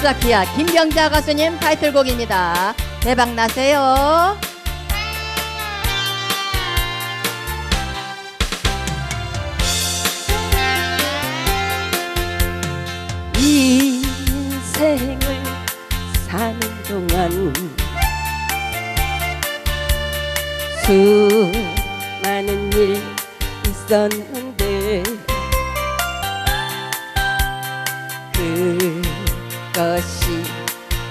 추억사키야 김병자 가수님 타이틀곡입니다. 대박 나세요. 인생을 사는 동안 수많은 일 있었는데 그 것이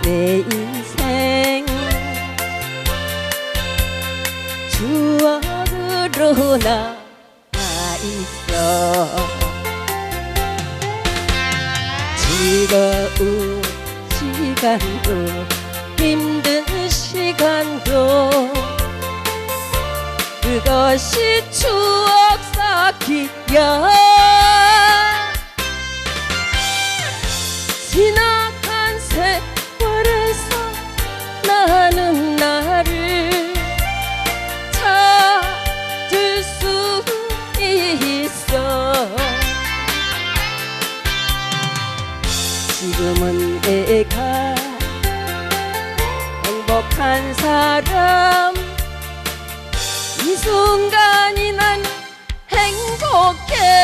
내 인생. 추억으로 남아 있어. 즐거운 시간도 힘든 시간도 그것이 추억 쌓기야 지금은 내가 행복한 사람. 이 순간이 난 행복해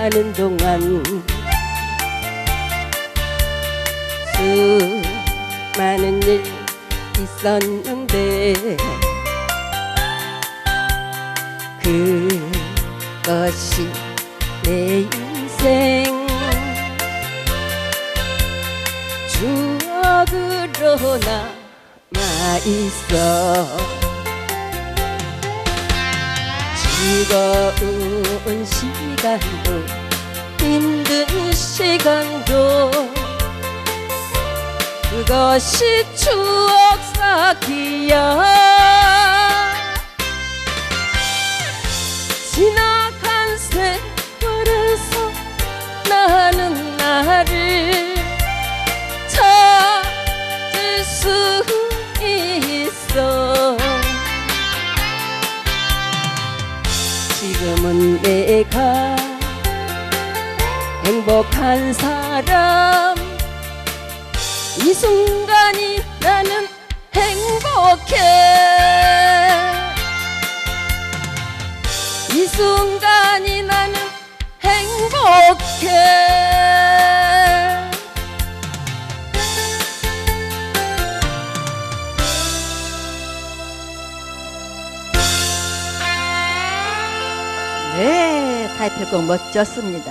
사는 동안 수많은 일 있었는데 그것이 내 인생 추억으로 남아 있어 즐거운 시간도 힘든 시간도. 그것이 추억 쌓기야. 지나 지금은 내가 행복한 사람. 이 순간이 나는 행복해. 이 순간이 나는 행복해 네, 타이틀곡 멋졌습니다.